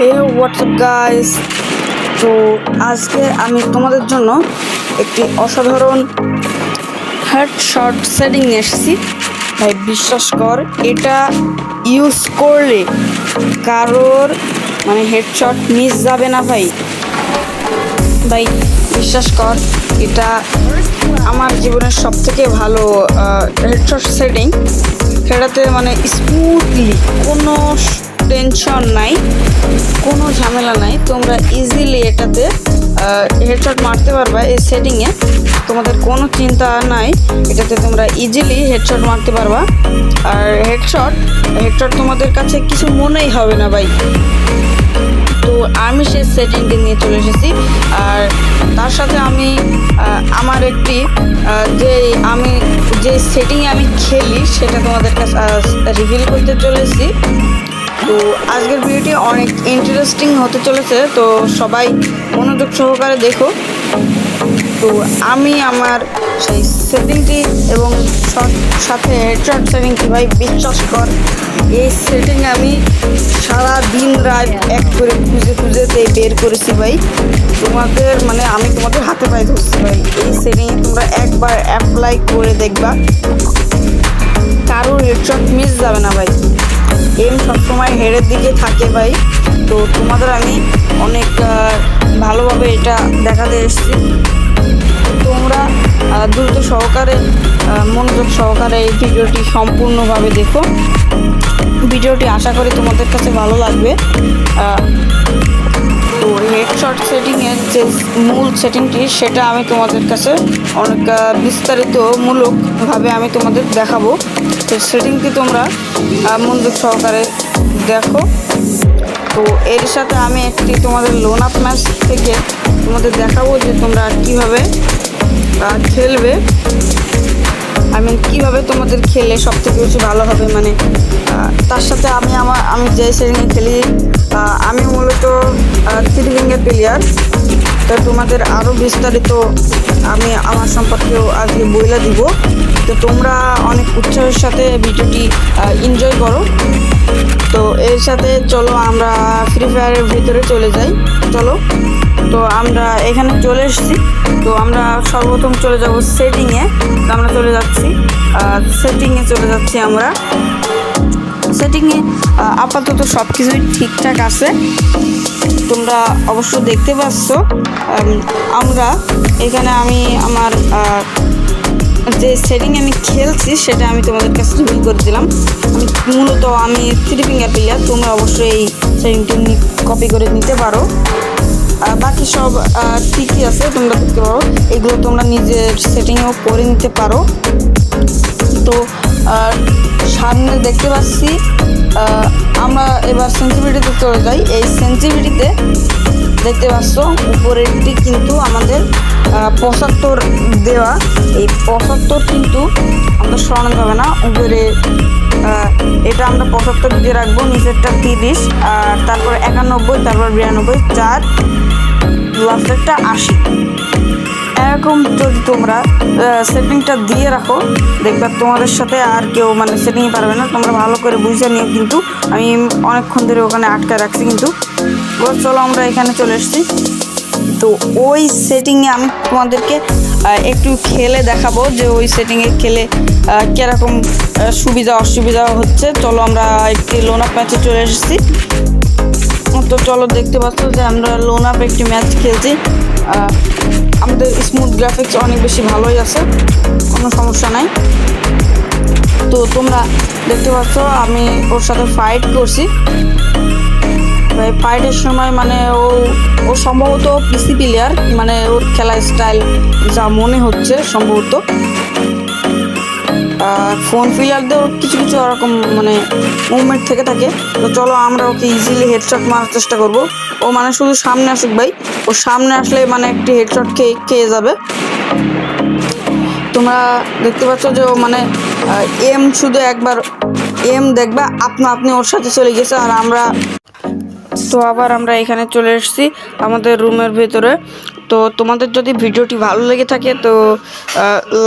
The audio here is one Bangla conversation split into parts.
হে হোয়াটসঅ্যাপ গাইস তো আজকে আমি তোমাদের জন্য একটি অসাধারণ হেডশট সেটিং নিয়ে এসেছি। ভাই, বিশ্বাস কর, এটা ইউজ করলে কারোর মানে হেডশট মিস যাবে না ভাই। ভাই, বিশ্বাস কর, এটা আমার জীবনের সব থেকে ভালো হেডশট সেটিং সেটাতে মানে স্মুথলি কোনো টেনশন নাই, কোনো ঝামেলা নাই। তোমরা ইজিলি এটাতে হেডশট মারতে পারবা এই সেটিংয়ে তোমাদের কোনো চিন্তা নাই, এটাতে তোমরা ইজিলি হেডশট মারতে পারবা। আর হেডশট হেডশট তোমাদের কাছে কিছু মনেই হবে না ভাই। তো আমি সেই সেটিংটি নিয়ে চলে এসেছি। আর তার সাথে আমি আমার একটি যে আমি, যে সেটিংয়ে আমি খেলি, সেটা তোমাদের কাছে রিভিল করতে চলেছি তো আজকের ভিডিওটি অনেক ইন্টারেস্টিং হতে চলেছে, তো সবাই মনোযোগ সহকারে দেখো। তো আমি আমার সেই সেটিংটি এবং সাথে হেডশট সেটিংটি ভাই বিশ্বাস কর, এই সেটিং আমি সারা দিন রাত এক করে খুঁজে খুঁজে বের করেছি ভাই। তোমাদের মানে আমি তোমাদের হাতে পায়ে ধরছি ভাই, এই সেটিং তোমরা একবার অ্যাপ্লাই করে দেখবা। কারোর হেডশট মিস যাবে না ভাই। এম সবসময় হেডের দিকে থাকে ভাই। তো তোমাদের আমি অনেক ভালোভাবে এটা দেখাতে এসেছি। তোমরা দ্রুত সহকারে মনোযোগ সহকারে এই ভিডিওটি সম্পূর্ণভাবে দেখো। ভিডিওটি আশা করি তোমাদের কাছে ভালো লাগবে। তো হেডশট সেটিংয়ের যে মূল সেটিংটি সেটা আমি তোমাদের কাছে অনেক আহ, বিস্তারিত মূলকভাবে আমি তোমাদের দেখাবো। তো সেটিংটি তোমরা মনোযোগ সহকারে দেখো। তো এর সাথে আমি একটি তোমাদের লোন আপ ম্যাচ থেকে তোমাদের দেখাবো যে তোমরা কীভাবে খেলবে। কীভাবে তোমাদের খেলে সব থেকে বেশি ভালো হবে? মানে তার সাথে আমি আমার আমি যে শ্রেণি খেলি। আমি মূলত থ্রি প্লেয়ার তো তোমাদের আরও বিস্তারিত আমি আমার সম্পর্কেও আজকে বইলা দিব। তো তোমরা অনেক উৎসাহের সাথে ভিডিওটি এনজয় করো। তো এর সাথে চলো আমরা ফ্রি ফায়ারের ভিতরে চলে যাই। চলো। তো আমরা এখানে চলে এসেছি। তো আমরা সর্বপ্রথম চলে যাব সেটিংয়ে। তো আমরা চলে যাচ্ছি। সেটিংয়ে চলে যাচ্ছি আমরা। সেটিংয়ে আপাতত সব কিছুই ঠিকঠাক আছে। তোমরা অবশ্য দেখতে পাচ্ছ আমরা এখানে আমি আমার যে সেটিং আমি খেলছি সেটা আমি তোমাদের কাছে রিভিল করে দিলাম। আমি মূলত আমি থ্রি ফিঙ্গার প্লেয়ার তোমরা অবশ্যই এই সেটিংটি কপি করে নিতে পারো। বাকি সব ঠিকই আছে, তোমরা দেখতে পারো। এগুলো তোমরা নিজের সেটিংও করে নিতে পারো। তো সামনে দেখতে পাচ্ছি আমরা এবার সেন্সিভিটিতে চলে যাই। এই সেন্সিভিটিতে দেখতে পাচ্ছ উপরেরটি কিন্তু আমাদের পঁচাত্তর দেওয়া, এই পঁচাত্তর কিন্তু আমাদের সরানো যাবে না। উপরে এটা আমরা পঁচাত্তর দিয়ে রাখব, নিচেরটা তিরিশ, আর তারপর একানব্বই, তারপর বিরানব্বই, চার লাস্টেরটা আশি। এরকম যদি তোমরা সেটিংটা দিয়ে রাখো। দেখবে তোমাদের সাথে আর কেউ মানে সেটিং পারবে না। তোমরা ভালো করে বুঝে নিও কিন্তু। আমি অনেকক্ষণ ধরে ওখানে আটকে রাখছি কিন্তু। চলো আমরা এখানে চলে এসেছি। তো ওই সেটিংয়ে আমি তোমাদেরকে একটু খেলে দেখাবো যে ওই সেটিংয়ে খেলে কীরকম সুবিধা, অসুবিধা হচ্ছে। চলো আমরা একটি লোন আপ ম্যাচে চলে এসেছি। তো চলো দেখতে পাচ্ছ যে আমরা লোন আপ একটি ম্যাচ খেলছি। আমাদের স্মুথ গ্রাফিক্স অনেক বেশি ভালোই আছে, কোনো সমস্যা নাই। তো তোমরা দেখতে পাচ্ছ, আমি ওর সাথে ফাইট করছি। ফাইটের সময় মানে ও ও সম্ভবত পিসি প্লেয়ার মানে ওর খেলা স্টাইল যা মনে হচ্ছে সম্ভবত। ফোন প্লেয়ারদের কিছু কিছু ওরকম মানে মুভমেন্ট থেকে থাকে। তো চলো আমরা ওকে ইজিলি হেডশট মারার চেষ্টা করব। ও মানে শুধু সামনে আসুক ভাই। ও সামনে আসলে মানে একটি হেডশট খেয়ে খেয়ে যাবে। তোমরা দেখতে পাচ্ছ যে ও মানে এম শুধু একবার এম দেখবা, আপনা আপনি ওর সাথে চলে গেছে। আর আমরা, তো আবার আমরা এখানে চলে এসেছি আমাদের রুমের ভেতরে। তো তোমাদের যদি ভিডিওটি ভালো লেগে থাকে, তো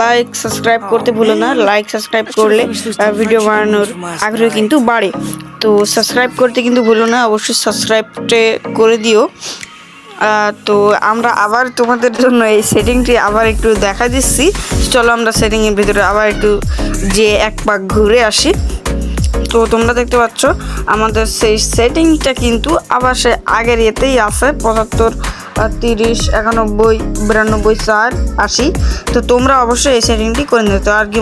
লাইক সাবস্ক্রাইব করতে ভুলো না। লাইক সাবস্ক্রাইব করলে ভিডিও বানানোর আগ্রহ কিন্তু বাড়ে। তো সাবস্ক্রাইব করতে কিন্তু ভুলো না, অবশ্যই সাবস্ক্রাইবটে করে দিও। তো আমরা আবার তোমাদের জন্য এই সেটিংটি আবার একটু দেখা দিচ্ছি। চলো আমরা সেটিংয়ের ভিতরে আবার একটু যে এক পাক ঘুরে আসি। তো তোমরা দেখতে পাচ্ছ, আমাদের সেই সেটিংটা কিন্তু আবার সে আগের ইয়েতেই আছে, পঁচাত্তর তিরিশ একানব্বই বিরানব্বই চার আশি। তো তোমরা অবশ্যই এই সেটিংটি করে নিতে আর কি